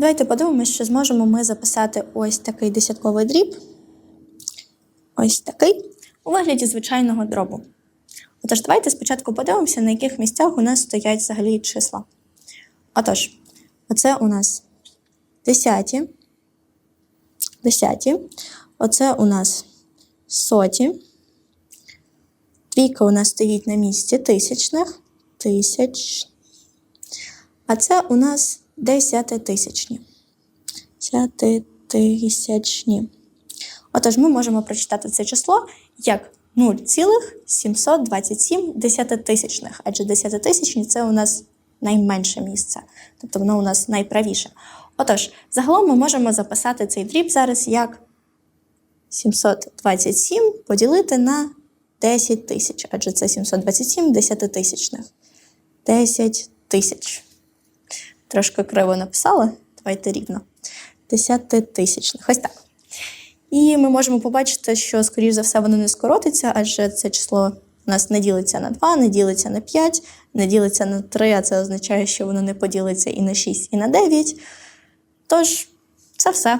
Давайте подивимось, що зможемо ми записати ось такий десятковий дріб. Ось такий у вигляді звичайного дробу. Отож, давайте спочатку подивимося, на яких місцях у нас стоять взагалі числа. Отож, оце у нас десяті. Десяті. Оце у нас соті. Двійка у нас стоїть на місці тисячних. Тисяч. А це у нас десятитисячні. Десятитисячні. Отож, ми можемо прочитати це число як 0,727 десятитисячних, адже десятитисячні це у нас найменше місце, тобто воно у нас найправіше. Отож, загалом ми можемо записати цей дріб зараз як 727 поділити на 10 тисяч, адже це 727 десятитисячних. 10 тисяч. Трошки криво написала, давайте рівно. Десятитисячних. Ось так. І ми можемо побачити, що, скоріш за все, воно не скоротиться, адже це число у нас не ділиться на 2, не ділиться на 5, не ділиться на 3, а це означає, що воно не поділиться і на 6, і на 9. Тож, це все.